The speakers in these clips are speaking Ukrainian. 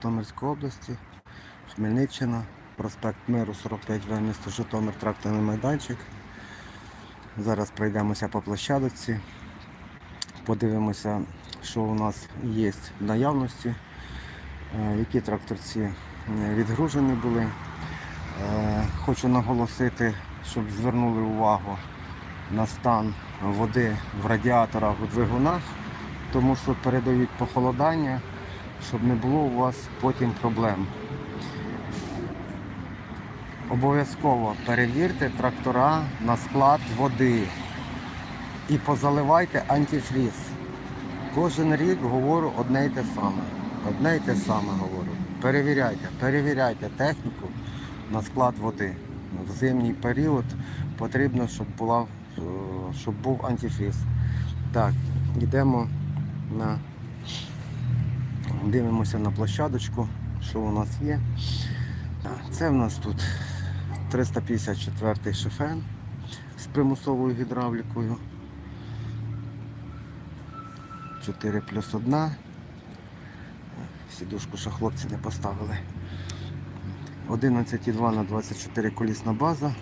Житомирської області, Хмельниччина, проспект Миру 45В, місто Житомир, тракторний майданчик. Зараз пройдемося по площадочці, подивимося, що у нас є в наявності, е, які тракторці е, відгружені були. Е, Хочу наголосити, щоб звернули увагу на стан води в радіаторах у двигунах, тому що передають похолодання, щоб не було у вас потім проблем. Обов'язково перевірте трактора на склад води і позаливайте антифріз. Кожен рік говорю одне й те саме. Одне й те саме говорю. Перевіряйте, перевіряйте техніку на склад води. В зимній період потрібно, щоб, була, е, щоб був антифріз. Так, йдемо на дивимося на площадочку, що у нас є. Це в нас тут 354 шифен з примусовою гідравлікою. 4 плюс 1. Сідушку ще хлопці не поставили. 11,2 на 24 колісна база.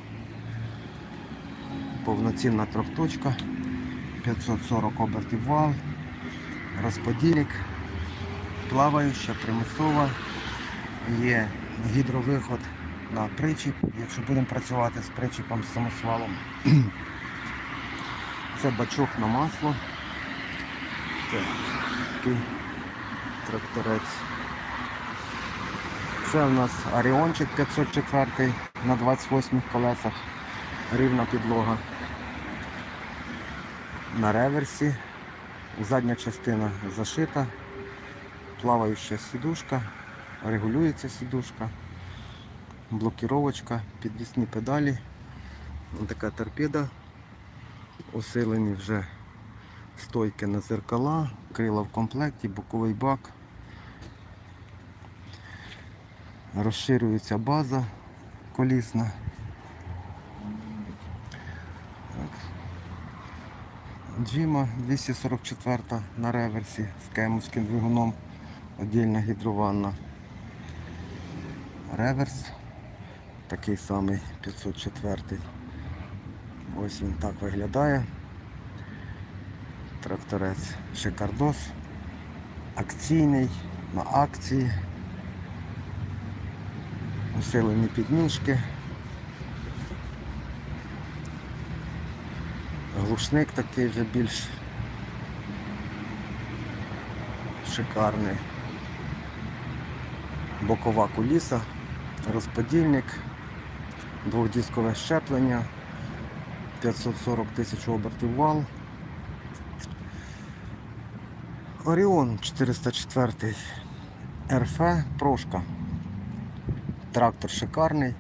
Повноцінна трьохточка. 540 обертів вал. Розподільник. Плаваюча, примусова. Є гідровиход на причіп, якщо будемо працювати з причіпом з самосвалом. Це бачок на масло. Так, такий тракторець. Це у нас Оріончик 504 на 28 колесах. Рівна підлога. На реверсі. Задня частина зашита. Плаваюча сідушка, регулюється сідушка, блокіровочка, підвісні педалі. Така торпеда. Усилені вже стойки на зеркала, крила в комплекті, боковий бак. Розширюється база колісна. Джима 244 на реверсі з кемовським двигуном. Отдільна гідрованна. Реверс. Такий самий 504. Ось він так виглядає. Тракторець Шикардос. Акційний, на акції. Усилені підніжки. Глушник такий вже більш шикарний. Бокова куліса, розподільник, двохдіскове щеплення, 540 тисяч обертів вал. Оріон 404 РФ прошка. Трактор шикарний,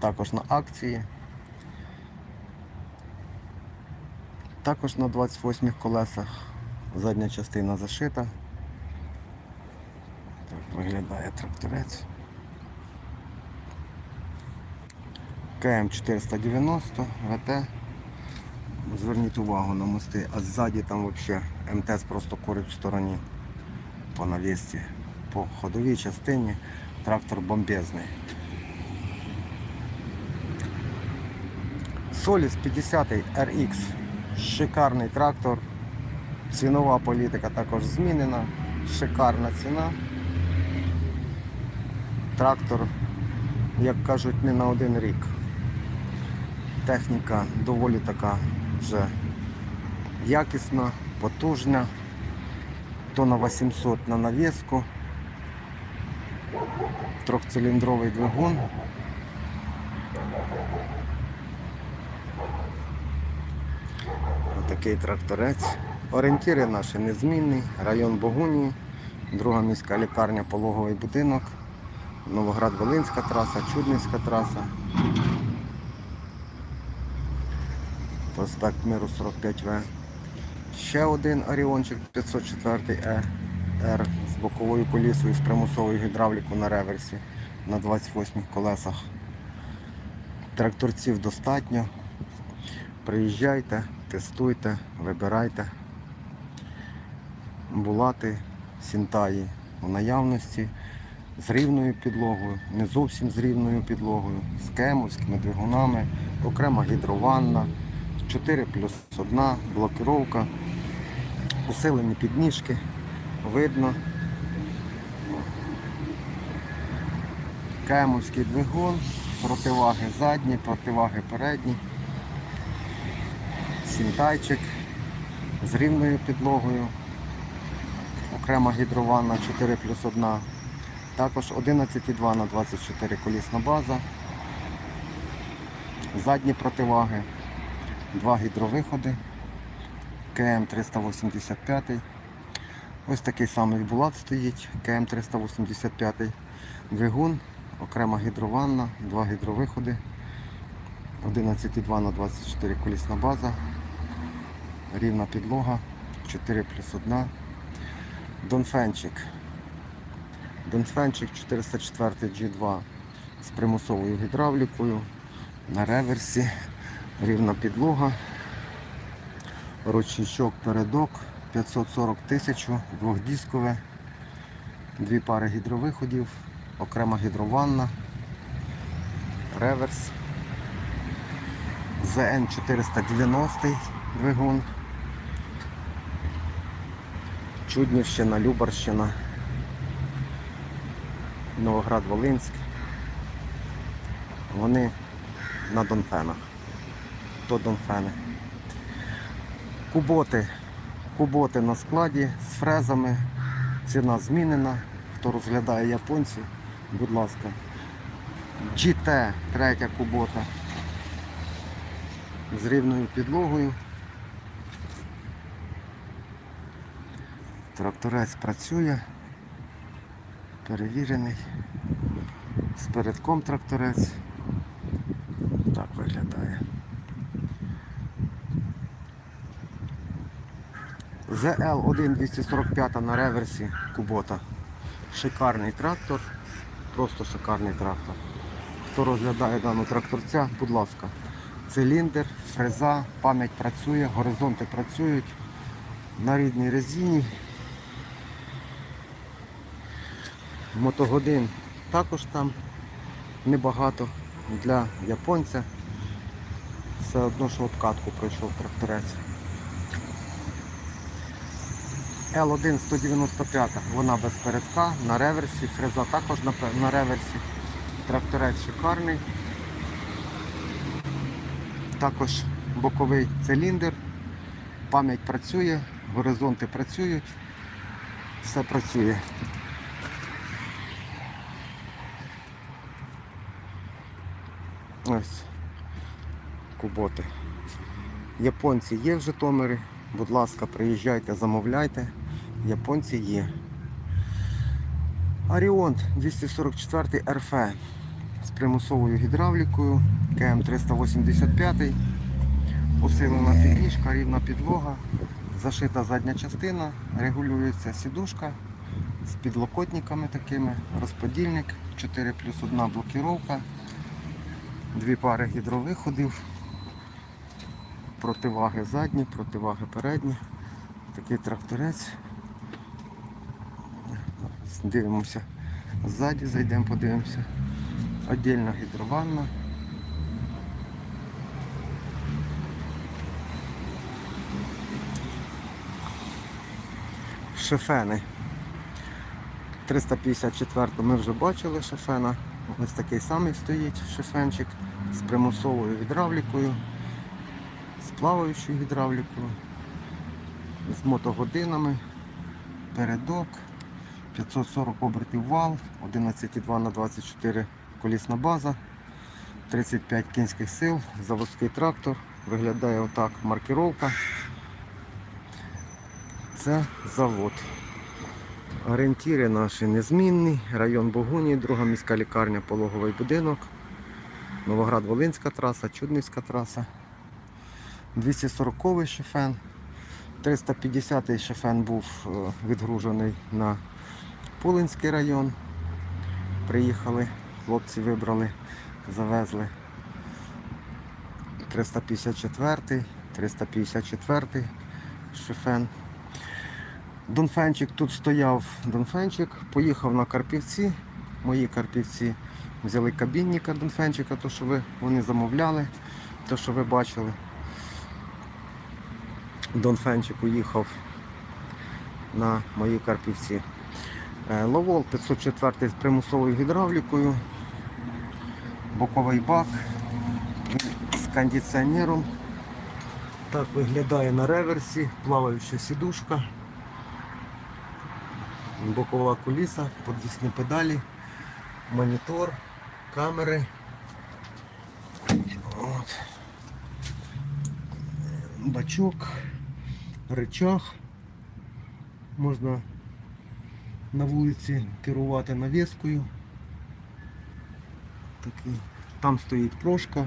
також на акції. Також на 28 колесах задня частина зашита. Виглядає тракторець. КМ 490 ВТ. Зверніть увагу на мости, а ззаді там взагалі МТС просто курить в стороні по навісці. По ходовій частині трактор бомбезний. Соліс 50 RX. Шикарний трактор. Цінова політика також змінена. Шикарна ціна. Трактор, як кажуть, не на один рік. Техніка доволі така вже якісна, потужна. То на 800 на навіску. Трьохциліндровий двигун. Отакий тракторець. Орієнтири наші незмінні. Район Богунії, друга міська лікарня, пологовий будинок, Новоград-Волинська траса, Чудницька траса. Проспект Миру 45В. Ще один Оріончик 504 е з боковою колісою з примусовою гідравлікою на реверсі на 28 колесах. Тракторців достатньо. Приїжджайте, тестуйте, вибирайте. Булати, сінтаї в наявності. З рівною підлогою, не зовсім з рівною підлогою, з кемовськими двигунами, окрема гідрованна, 4 плюс 1, блокировка, усилені підніжки, видно. Кемовський двигун, противаги задні, противаги передні, сінтайчик з рівною підлогою, окрема гідрованна 4 плюс 1, також 11,2 на 24 колісна база, задні противаги, два гідровиходи, КМ 385. Ось такий самий булат стоїть, КМ 385 двигун, окрема гідрованна, два гідровиходи, 11,2 на 24 колісна база, рівна підлога, 4 плюс 1. Донфенчик. Донфенчик 404 G2 з примусовою гідравлікою. На реверсі, рівна підлога, ручничок передок. 540 тисяч, двохдіскове, дві пари гідровиходів, окрема гідрованна, реверс, ЗН 490 двигун. Чуднівщина, Любарщина, Новоград Волинськ. Вони на Донфенах. То Донфени. Куботи. Куботи на складі з фрезами. Ціна змінена. Хто розглядає японців, будь ласка. GT, третя кубота. З рівною підлогою. Тракторець працює, перевірений. З передком тракторець. Так виглядає. ZL1 245 на реверсі Кубота. Шикарний трактор. Просто шикарний трактор. Хто розглядає дану тракторця, будь ласка. Циліндр, фреза, пам'ять працює, горизонти працюють на рідній резині. Мотогодин також там небагато для японця. Все одно, що обкатку пройшов тракторець. L1 195, вона без передка, на реверсі, фреза також на, реверсі. Тракторець шикарний. Також боковий циліндр, пам'ять працює, горизонти працюють, все працює. Ось куботи. Японці є в Житомирі. Будь ласка, приїжджайте, замовляйте. Японці є. Аріон 244 РФ з примусовою гідравлікою, КМ 385, усилена підніжка, рівна підлога, зашита задня частина, регулюється сідушка з підлокотниками такими, розподільник, 4 плюс 1 блокіровка, дві пари гідровиходів, противаги задні, противаги передні. Такий тракторець. Дивимося ззаді, зайдемо, подивимося. Отдільна гідрованна. Шефени. 354 ми вже бачили шефена. Ось такий самий стоїть шефенчик з примусовою гідравлікою, з плаваючою гідравлікою, з мотогодинами, передок, 540 обертів вал, 11,2 на 24 колісна база, 35 кінських сил, заводський трактор. Виглядає отак маркировка. Це завод. Орієнтіри наші незмінні. Район Богуні, друга міська лікарня, пологовий будинок. Новоград-Волинська траса, Чуднівська траса. 240-й шефен. 350-й шефен був е, відгружений на Пулинський район. Приїхали, хлопці вибрали, завезли. 354-й, 354-й шефен. Донфенчик тут стояв Донфенчик, поїхав на Карпівці, мої карпівці. Взяли кабінника Донфенчика, то що ви вони замовляли, то що ви бачили. Донфенчик уїхав на мої карпівці. Е, Ловол 504 з примусовою гідравлікою, боковий бак з кондиціонером. Так виглядає на реверсі, плаваюча сідушка, бокова куліса, подвісні педалі, монітор, камери. От. Бачок, рычаг. Можна на вулиці керувати навіскою. Такий. Там стоїть прошка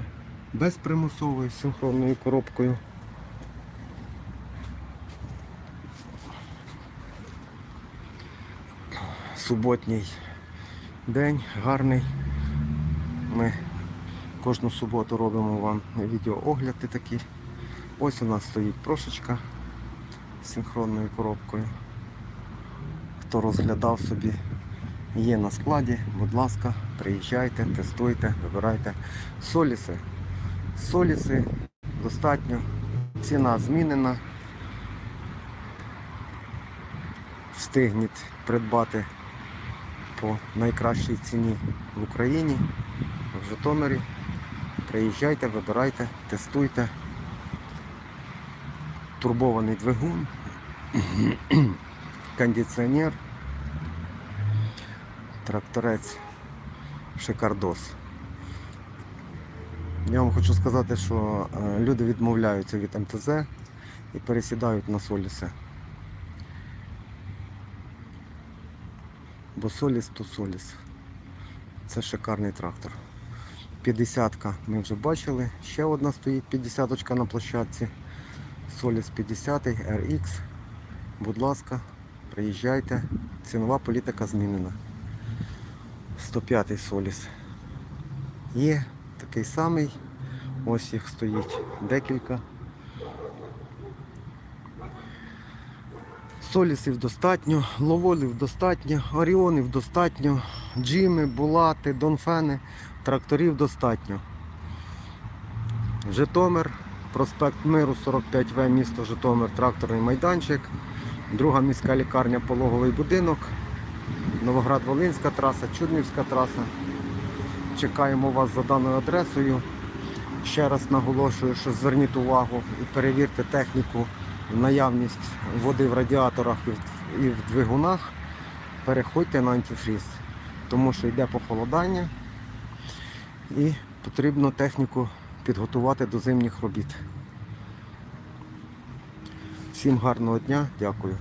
без примусової з синхронною коробкою. Суботній день, гарний. Ми кожну суботу робимо вам відеоогляди такі. Ось у нас стоїть прошечка з синхронною коробкою. Хто розглядав собі, є на складі, будь ласка, приїжджайте, тестуйте, вибирайте. Соліси. Соліси достатньо. Ціна змінена. Встигніть придбати по найкращій ціні в Україні, в Житомирі. Приїжджайте, вибирайте, тестуйте. Турбований двигун, кондиціонер, тракторець, шикардос. Я вам хочу сказати, що е, люди відмовляються від МТЗ і пересідають на соліси. Бо соліс то соліс. Це шикарний трактор. 50-ка ми вже бачили. Ще одна стоїть 50-очка на площадці. Соліс 50 RX. Будь ласка, приїжджайте. Цінова політика змінена. 105 Соліс. Є такий самий. Ось їх стоїть декілька. Солісів достатньо, ловолів достатньо, оріонів достатньо, джими, булати, донфени, тракторів достатньо. Житомир, проспект Миру 45В, місто Житомир, тракторний майданчик, друга міська лікарня, пологовий будинок, Новоград-Волинська траса, Чуднівська траса. Чекаємо вас за даною адресою. Ще раз наголошую, що зверніть увагу і перевірте техніку, наявність води в радіаторах і в- двигунах. Переходьте на антифріз, тому що йде похолодання і потрібно техніку підготувати до зимніх робіт. Всім гарного дня, дякую.